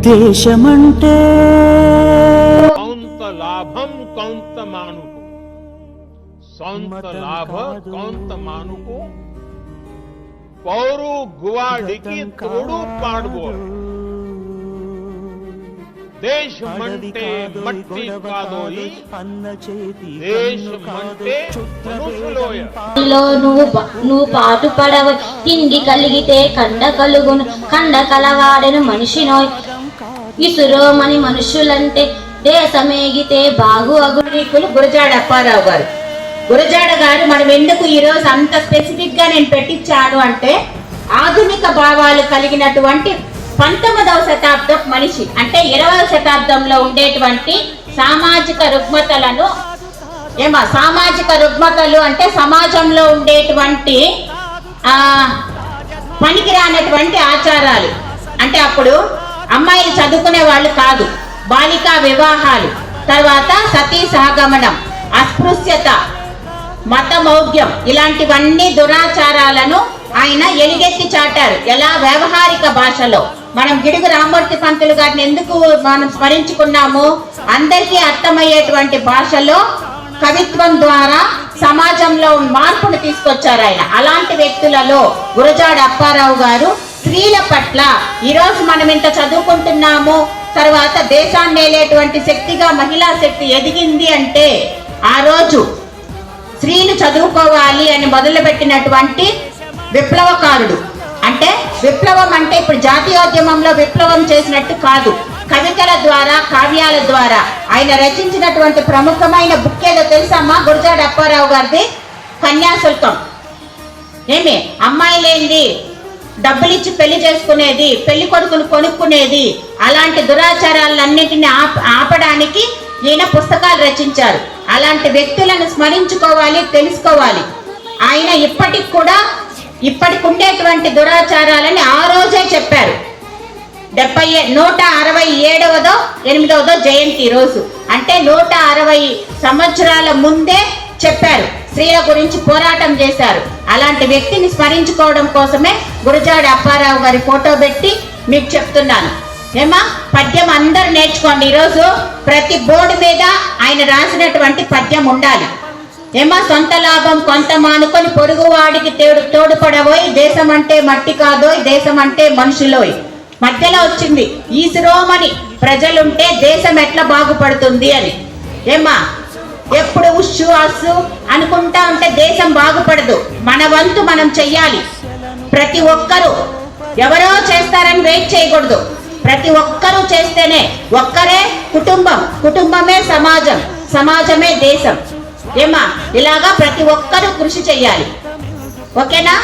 దేశమంటే కౌంత లాభం కౌంత మానుకు. సొంత లాభ కౌంత మానుకు. పౌరు గువాడికి తోడు దేశమంటే మట్టి కాదోయి అన్న చేతి దేశమంటే నువ్వు నువ్వు పాటు పడవ తిండి కలిగితే కండ కలుగును. కండ కలవాడను మనిషినోయ్ ఈ సురోమణి మనుషులంటే దేశమేగితే బాగు అగురీకులు గురజాడ అప్పారావు గారు. గురజాడ గారు మనం ఎందుకు ఈ రోజు అంత స్పెసిఫిక్గా నేను పెట్టించాను అంటే ఆధునిక భావాలు కలిగినటువంటి పంతొమ్మిదవ శతాబ్దం మనిషి అంటే ఇరవై శతాబ్దంలో ఉండేటువంటి సామాజిక రుగ్మతలను ఏమా సామాజిక రుగ్మతలు అంటే సమాజంలో ఉండేటువంటి ఆ పనికిరానటువంటి ఆచారాలు. అంటే అప్పుడు అమ్మాయిలు చదువుకునే వాళ్ళు కాదు. బాలికా వివాహాలు. తర్వాత సతీ సహగమనం అస్పృశ్యత మతమౌఢ్యం ఇలాంటివన్నీ దురాచారాలను ఆయన ఎలుగెత్తి చాటారు. ఎలా? వ్యవహారిక భాషలో. మనం గిడుగు రామూర్తి పంతులు గారిని ఎందుకు మనం స్మరించుకున్నాము? అందరికీ అర్థమయ్యేటువంటి భాషలో కవిత్వం ద్వారా సమాజంలో మార్పును తీసుకొచ్చారు ఆయన. అలాంటి వ్యక్తులలో గురజాడ అప్పారావు గారు స్త్రీల పట్ల ఈరోజు మనం ఇంత చదువుకుంటున్నాము తర్వాత దేశాన్ని ఏలేటువంటి శక్తిగా మహిళా శక్తి ఎదిగింది అంటే ఆ రోజు స్త్రీలు చదువుకోవాలి అని మొదలుపెట్టినటువంటి విప్లవకారుడు. అంటే విప్లవం అంటే ఇప్పుడు జాతీయోద్యమంలో విప్లవం చేసినట్టు కాదు. కవితల ద్వారా కావ్యాల ద్వారా ఆయన రచించినటువంటి ప్రముఖమైన బుక్ ఏదో తెలుసమ్మా గురజాడ అప్పారావు గారిది కన్యాశుల్కం. ఏమి? అమ్మాయిలేంది డబ్బులు ఇచ్చి పెళ్ళి చేసుకునేది పెళ్ళి కొడుకును కొనుక్కునేది అలాంటి దురాచారాలన్నింటినీ ఆప ఆపడానికి ఈయన పుస్తకాలు రచించారు. అలాంటి వ్యక్తులను స్మరించుకోవాలి తెలుసుకోవాలి. ఆయన ఇప్పటికి కూడా ఇప్పటికి ఉండేటువంటి దురాచారాలని ఆ రోజే చెప్పారు. డెబ్బై నూట అరవై ఏడవదో ఎనిమిదవదో జయంతి రోజు. అంటే నూట అరవై సంవత్సరాల ముందే చెప్పారు. స్త్రీల గురించి పోరాటం చేశారు. అలాంటి వ్యక్తిని స్మరించుకోవడం కోసమే గురజాడ అప్పారావు గారి ఫోటో పెట్టి మీకు చెప్తున్నాను. ఏమా పద్యం అందరు నేర్చుకోండి. ఈరోజు ప్రతి బోర్డు మీద ఆయన రాసినటువంటి పద్యం ఉండాలి. ఏమా సొంత లాభం కొంత మానుకొని పొరుగువాడికి తేడు తోడుపడబోయి దేశం అంటే మట్టి కాదోయ్ దేశం అంటే మనుషులోయ్. మధ్యలో వచ్చింది ఈ ఈశ్రోమని ప్రజలుంటే దేశం ఎట్లా బాగుపడుతుంది అని. ఏమా ఎప్పుడు ఉష్ అస్సు అనుకుంటా ఉంటే దేశం బాగుపడదు. మన వంతు మనం చెయ్యాలి. ప్రతి ఒక్కరూ ఎవరో చేస్తారని వెయిట్ చేయకూడదు. ప్రతి ఒక్కరూ చేస్తేనే ఒక్కరే కుటుంబం. కుటుంబమే సమాజం. సమాజమే దేశం. ఏమా ఇలాగా ప్రతి ఒక్కరూ కృషి చెయ్యాలి. ఓకేనా?